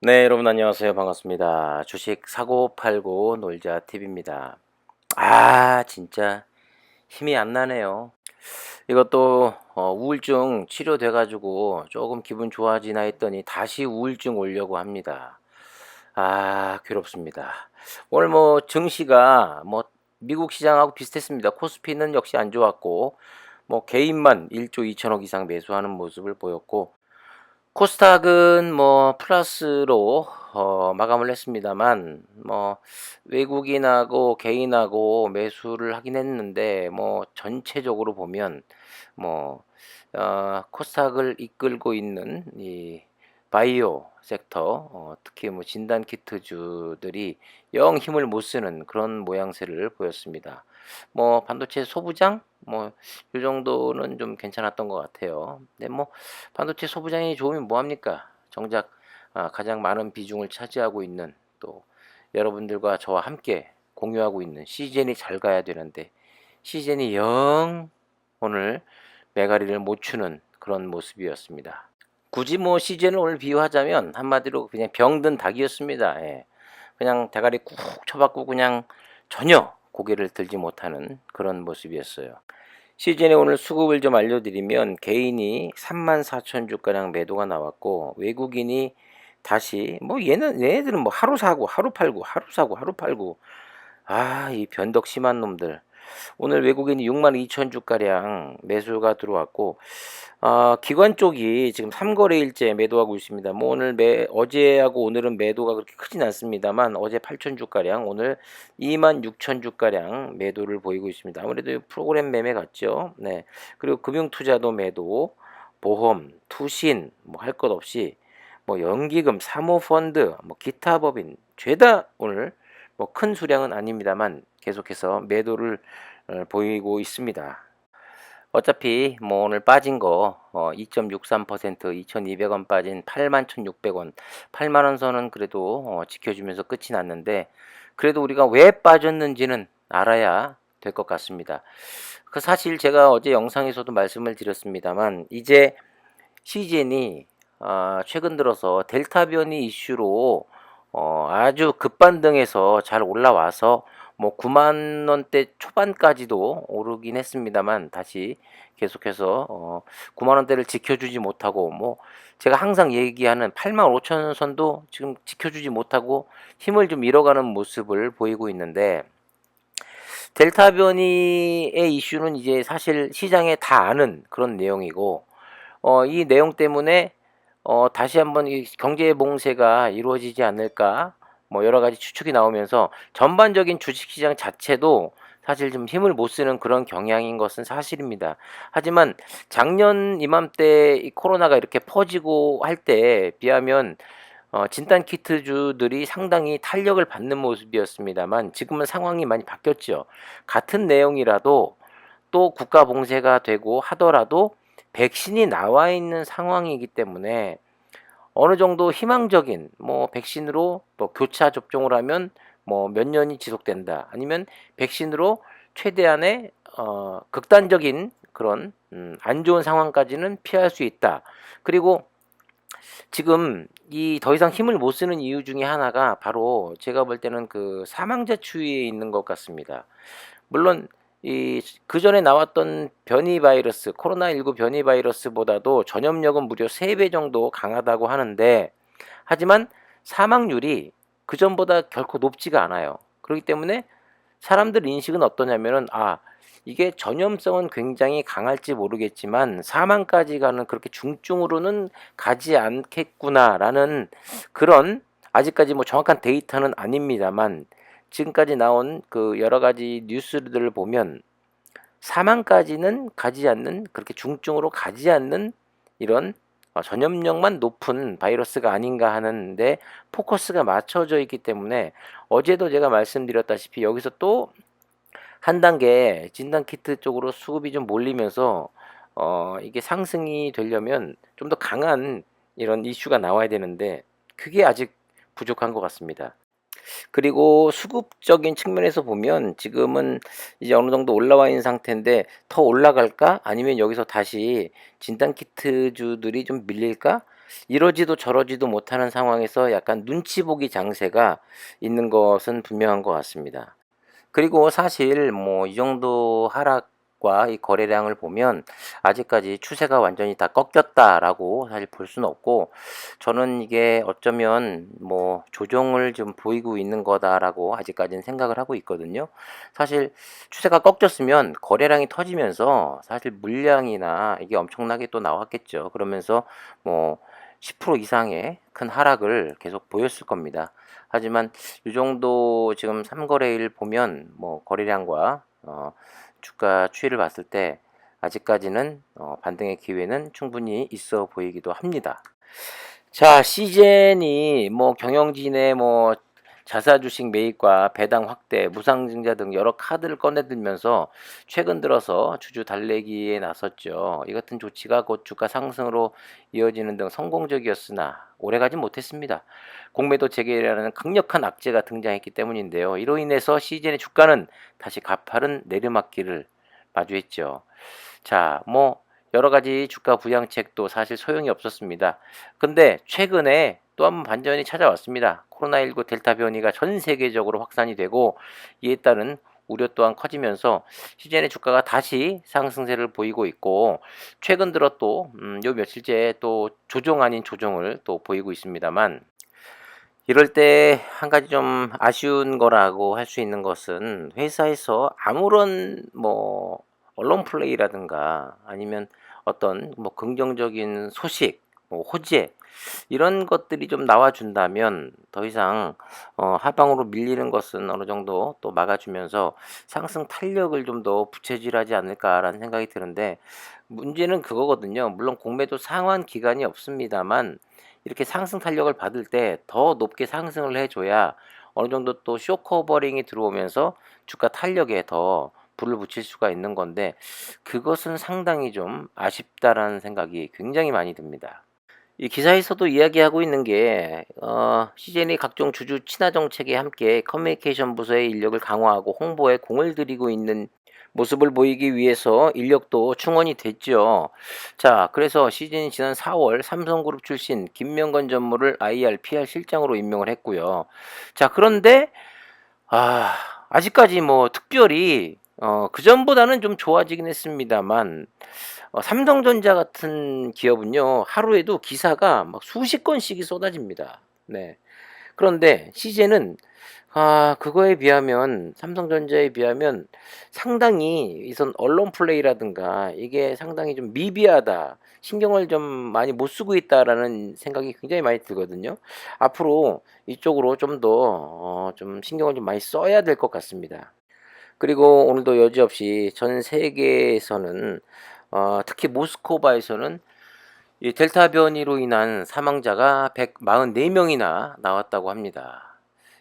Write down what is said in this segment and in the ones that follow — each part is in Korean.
네, 여러분 안녕하세요. 반갑습니다. 주식 사고 팔고 놀자 TV입니다. 아, 진짜 힘이 안 나네요. 이것도 어, 우울증 치료돼 가지고 조금 기분 좋아지나 했더니 다시 우울증 오려고 합니다. 아, 괴롭습니다. 오늘 뭐 증시가 뭐 미국 시장하고 비슷했습니다. 코스피는 역시 안 좋았고 뭐 개인만 1조 2천억 이상 매수하는 모습을 보였고 코스닥은 뭐 플러스로 어, 마감을 했습니다만 뭐 외국인하고 개인하고 매수를 하긴 했는데 뭐 전체적으로 보면 뭐 어, 코스닥을 이끌고 있는 이 바이오 섹터 어, 특히 뭐 진단 키트주들이 영 힘을 못 쓰는 그런 모양새를 보였습니다. 뭐 반도체 소부장 뭐 이 정도는 좀 괜찮았던 것 같아요. 근데 뭐 반도체 소부장이 좋으면 뭐 합니까? 정작 아, 가장 많은 비중을 차지하고 있는 또 여러분들과 저와 함께 공유하고 있는 시젠이 잘 가야 되는데 시젠이 영 오늘 메가리를 못 추는 그런 모습이었습니다. 굳이 뭐 시즌을 오늘 비유하자면 한마디로 그냥 병든 닭이었습니다. 예. 그냥 대가리 꾹 쳐박고 그냥 전혀 고개를 들지 못하는 그런 모습이었어요. 시즌에 오늘 수급을 좀 알려드리면 개인이 3만 4천 주가량 매도가 나왔고 외국인이 다시 뭐 얘는 얘네들은 뭐 하루 사고 하루 팔고 하루 사고 하루 팔고 아 이 변덕 심한 놈들 오늘 외국인이 6만 2천 주가량 매수가 들어왔고 어, 기관 쪽이 지금 3거래일째 매도하고 있습니다. 뭐 오늘 매, 어제하고 오늘은 매도가 그렇게 크진 않습니다만 어제 8천 주가량 오늘 2만 6천 주가량 매도를 보이고 있습니다. 아무래도 프로그램 매매 같죠. 네. 그리고 금융투자도 매도, 보험, 투신 뭐 할 것 없이 뭐 연기금, 사모펀드, 뭐 기타 법인 죄다 오늘 뭐 큰 수량은 아닙니다만 계속해서 매도를 어, 보이고 있습니다. 어차피 뭐 오늘 빠진 거 어, 2.63% 2,200원 빠진 81,600원 8만원 선은 그래도 어, 지켜주면서 끝이 났는데 그래도 우리가 왜 빠졌는지는 알아야 될 것 같습니다. 그 사실 제가 어제 영상에서도 말씀을 드렸습니다만 이제 시즌이 어, 최근 들어서 델타 변이 이슈로 어, 아주 급반등해서 잘 올라와서 뭐 9만 원대 초반까지도 오르긴 했습니다만 다시 계속해서 어 9만 원대를 지켜주지 못하고 뭐 제가 항상 얘기하는 8만 5천 선도 지금 지켜주지 못하고 힘을 좀 잃어가는 모습을 보이고 있는데 델타 변이의 이슈는 이제 사실 시장에 다 아는 그런 내용이고 어 이 내용 때문에 어 다시 한번 이 경제 봉쇄가 이루어지지 않을까 뭐 여러 가지 추측이 나오면서 전반적인 주식시장 자체도 사실 좀 힘을 못 쓰는 그런 경향인 것은 사실입니다. 하지만 작년 이맘때 이 코로나가 이렇게 퍼지고 할때 비하면 어, 진단 키트주들이 상당히 탄력을 받는 모습이었습니다만 지금은 상황이 많이 바뀌었죠. 같은 내용이라도 또 국가 봉쇄가 되고 하더라도 백신이 나와 있는 상황이기 때문에 어느 정도 희망적인 뭐 백신으로 뭐 교차 접종을 하면 뭐 몇 년이 지속된다. 아니면 백신으로 최대한의 어 극단적인 그런 음, 안 좋은 상황까지는 피할 수 있다. 그리고 지금 이 더 이상 힘을 못 쓰는 이유 중에 하나가 바로 제가 볼 때는 그 사망자 추이에 있는 것 같습니다. 물론 이 그 전에 나왔던 변이 바이러스, 코로나19 변이 바이러스보다도 전염력은 무려 3배 정도 강하다고 하는데 하지만 사망률이 그 전보다 결코 높지가 않아요. 그렇기 때문에 사람들 인식은 어떠냐면은 아 이게 전염성은 굉장히 강할지 모르겠지만 사망까지 가는 그렇게 중증으로는 가지 않겠구나라는 그런 아직까지 뭐 정확한 데이터는 아닙니다만 지금까지 나온 그 여러 가지 뉴스들을 보면 사망까지는 가지 않는 그렇게 중증으로 가지 않는 이런 어, 전염력만 높은 바이러스가 아닌가 하는데 포커스가 맞춰져 있기 때문에 어제도 제가 말씀드렸다시피 여기서 또 한 단계 진단 키트 쪽으로 수급이 좀 몰리면서 어 이게 상승이 되려면 좀 더 강한 이런 이슈가 나와야 되는데 그게 아직 부족한 것 같습니다. 그리고 수급적인 측면에서 보면 지금은 이제 어느 정도 올라와 있는 상태인데 더 올라갈까? 아니면 여기서 다시 진단 키트주들이 좀 밀릴까? 이러지도 저러지도 못하는 상황에서 약간 눈치 보기 장세가 있는 것은 분명한 것 같습니다. 그리고 사실 뭐 이 정도 하락 과 이 거래량을 보면 아직까지 추세가 완전히 다 꺾였다라고 사실 볼 수는 없고 저는 이게 어쩌면 뭐 조정을 좀 보이고 있는 거다라고 아직까지는 생각을 하고 있거든요. 사실 추세가 꺾였으면 거래량이 터지면서 사실 물량이나 이게 엄청나게 또 나왔겠죠. 그러면서 뭐 10% 이상의 큰 하락을 계속 보였을 겁니다. 하지만 이 정도 지금 3거래일 보면 뭐 거래량과 어, 주가 추이를 봤을 때 아직까지는 어, 반등의 기회는 충분히 있어 보이기도 합니다. 자, 시젠이 뭐 경영진의 뭐 자사 주식 매입과 배당 확대, 무상증자 등 여러 카드를 꺼내들면서 최근 들어서 주주 달래기에 나섰죠. 이 같은 조치가 곧 주가 상승으로 이어지는 등 성공적이었으나 오래가지 못했습니다. 공매도 재개라는 강력한 악재가 등장했기 때문인데요. 이로 인해서 시즌의 주가는 다시 가파른 내리막길을 마주했죠. 자, 뭐 여러 가지 주가 부양책도 사실 소용이 없었습니다. 근데 최근에 또 한 번 반전이 찾아왔습니다. 코로나19 델타 변이가 전 세계적으로 확산이 되고 이에 따른 우려 또한 커지면서 시젠의 주가가 다시 상승세를 보이고 있고 최근 들어 또 음, 요 며칠째 또 조정 아닌 조정을 또 보이고 있습니다만 이럴 때 한 가지 좀 아쉬운 거라고 할 수 있는 것은 회사에서 아무런 뭐 언론 플레이라든가 아니면 어떤 뭐 긍정적인 소식, 뭐 호재 이런 것들이 좀 나와준다면 더 이상 어, 하방으로 밀리는 것은 어느 정도 또 막아주면서 상승 탄력을 좀 더 부채질하지 않을까라는 생각이 드는데 문제는 그거거든요. 물론 공매도 상환 기간이 없습니다만 이렇게 상승 탄력을 받을 때 더 높게 상승을 해줘야 어느 정도 또 쇼커버링이 들어오면서 주가 탄력에 더 불을 붙일 수가 있는 건데 그것은 상당히 좀 아쉽다라는 생각이 굉장히 많이 듭니다. 이 기사에서도 이야기하고 있는 게 어, 시즌이 각종 주주 친화 정책에 함께 커뮤니케이션 부서의 인력을 강화하고 홍보에 공을 들이고 있는 모습을 보이기 위해서 인력도 충원이 됐죠. 자, 그래서 시즌이 지난 4월 삼성그룹 출신 김명건 전무를 IR, PR 실장으로 임명을 했고요. 자, 그런데 아, 아직까지 뭐 특별히 어, 그 전보다는 좀 좋아지긴 했습니다만 어, 삼성전자 같은 기업은요 하루에도 기사가 막 수십 건씩이 쏟아집니다. 네. 그런데 시제는 아 그거에 비하면 삼성전자에 비하면 상당히 이선 언론 플레이라든가 이게 상당히 좀 미비하다 신경을 좀 많이 못 쓰고 있다라는 생각이 굉장히 많이 들거든요. 앞으로 이쪽으로 좀 더 어, 좀 신경을 좀 많이 써야 될 것 같습니다. 그리고 오늘도 여지없이 전 세계에서는 어, 특히 모스코바에서는 이 델타 변이로 인한 사망자가 144명이나 나왔다고 합니다.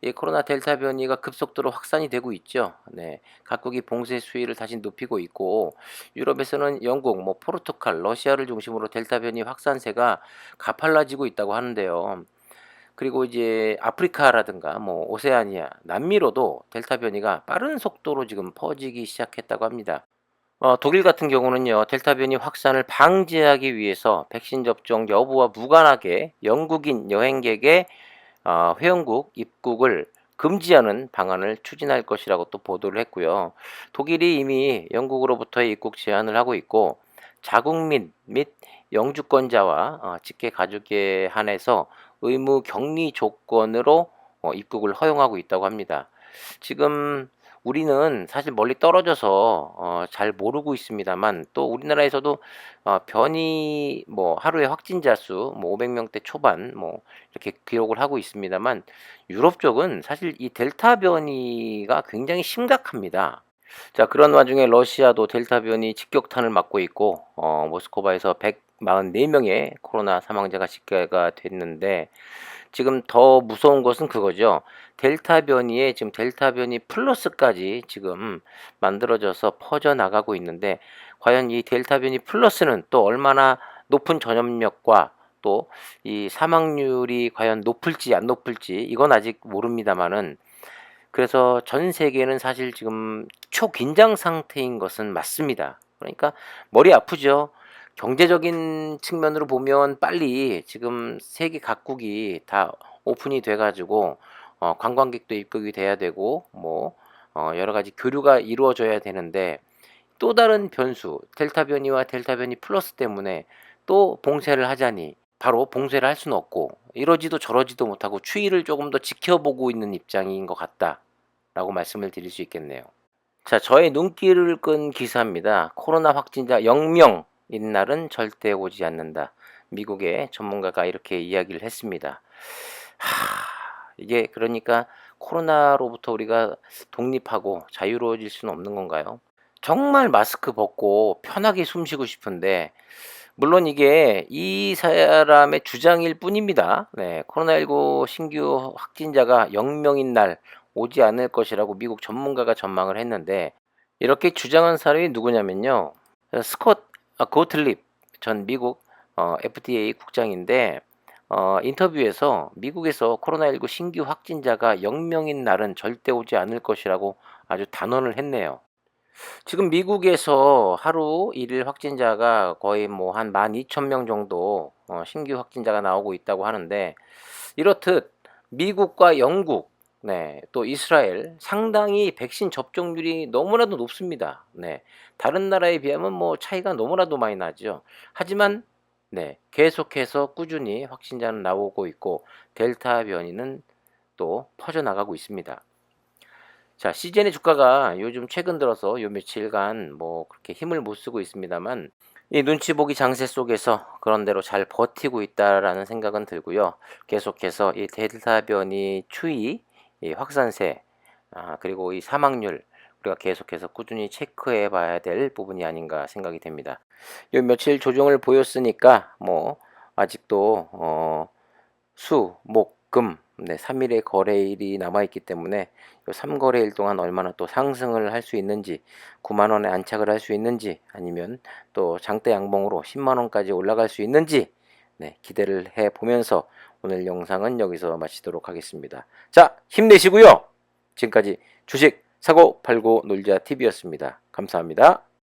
이 코로나 델타 변이가 급속도로 확산이 되고 있죠. 네, 각국이 봉쇄 수위를 다시 높이고 있고 유럽에서는 영국, 뭐 포르투갈, 러시아를 중심으로 델타 변이 확산세가 가팔라지고 있다고 하는데요. 그리고 이제 아프리카라든가 뭐 오세아니아, 남미로도 델타 변이가 빠른 속도로 지금 퍼지기 시작했다고 합니다. 어, 독일 같은 경우는요, 델타 변이 확산을 방지하기 위해서 백신 접종 여부와 무관하게 영국인 여행객의 어, 회원국 입국을 금지하는 방안을 추진할 것이라고 또 보도를 했고요. 독일이 이미 영국으로부터의 입국 제한을 하고 있고 자국민 및 영주권자와 어, 직계 가족에 한해서 의무 격리 조건으로 어, 입국을 허용하고 있다고 합니다. 지금 우리는 사실 멀리 떨어져서 어, 잘 모르고 있습니다만 또 우리나라에서도 어, 변이 뭐 하루에 확진자 수 뭐 500명대 초반 뭐 이렇게 기록을 하고 있습니다만 유럽 쪽은 사실 이 델타 변이가 굉장히 심각합니다. 자 그런 와중에 러시아도 델타 변이 직격탄을 맞고 있고 어, 모스크바에서 144명의 코로나 사망자가 집계가 됐는데 지금 더 무서운 것은 그거죠. 델타 변이에 지금 델타 변이 플러스까지 지금 만들어져서 퍼져 나가고 있는데 과연 이 델타 변이 플러스는 또 얼마나 높은 전염력과 또 이 사망률이 과연 높을지 안 높을지 이건 아직 모릅니다만은 그래서 전 세계는 사실 지금 초긴장 상태인 것은 맞습니다. 그러니까 머리 아프죠. 경제적인 측면으로 보면 빨리 지금 세계 각국이 다 오픈이 돼가지고 어, 관광객도 입국이 돼야 되고 뭐 어, 여러 가지 교류가 이루어져야 되는데 또 다른 변수 델타 변이와 델타 변이 플러스 때문에 또 봉쇄를 하자니 바로 봉쇄를 할 수는 없고 이러지도 저러지도 못하고 추이를 조금 더 지켜보고 있는 입장인 것 같다라고 말씀을 드릴 수 있겠네요. 자, 저의 눈길을 끈 기사입니다. 코로나 확진자 0명 인 날은 절대 오지 않는다. 미국의 전문가가 이렇게 이야기를 했습니다. 하, 이게 그러니까 코로나로부터 우리가 독립하고 자유로워질 수는 없는 건가요? 정말 마스크 벗고 편하게 숨 쉬고 싶은데 물론 이게 이 사람의 주장일 뿐입니다. 네, 코로나19 신규 확진자가 0명인 날 오지 않을 것이라고 미국 전문가가 전망을 했는데 이렇게 주장한 사람이 누구냐면요. 스콧 아, 고틀립 전 미국 어, FDA 국장인데 어, 인터뷰에서 미국에서 코로나19 신규 확진자가 0명인 날은 절대 오지 않을 것이라고 아주 단언을 했네요. 지금 미국에서 하루 일일 확진자가 거의 뭐 한 12,000명 정도 어, 신규 확진자가 나오고 있다고 하는데 이렇듯 미국과 영국 네, 또 이스라엘 상당히 백신 접종률이 너무나도 높습니다. 네. 다른 나라에 비하면 뭐 차이가 너무나도 많이 나죠. 하지만 네, 계속해서 꾸준히 확진자는 나오고 있고 델타 변이는 또 퍼져나가고 있습니다. 자, 시즌의 주가가 요즘 최근 들어서 요 며칠간 뭐 그렇게 힘을 못 쓰고 있습니다만 이 눈치 보기 장세 속에서 그런 대로 잘 버티고 있다라는 생각은 들고요. 계속해서 이 델타 변이 추이, 이 확산세, 아, 그리고 이 사망률 우리가 계속해서 꾸준히 체크해 봐야 될 부분이 아닌가 생각이 됩니다. 요 며칠 조정을 보였으니까 뭐 아직도 어, 수, 목, 금 네, 3일의 거래일이 남아 있기 때문에 요 3거래일 동안 얼마나 또 상승을 할 수 있는지 9만 원에 안착을 할 수 있는지 아니면 또 장대 양봉으로 10만 원까지 올라갈 수 있는지 네, 기대를 해 보면서 오늘 영상은 여기서 마치도록 하겠습니다. 자, 힘내시고요. 지금까지 주식 사고 팔고 놀자 TV였습니다. 감사합니다.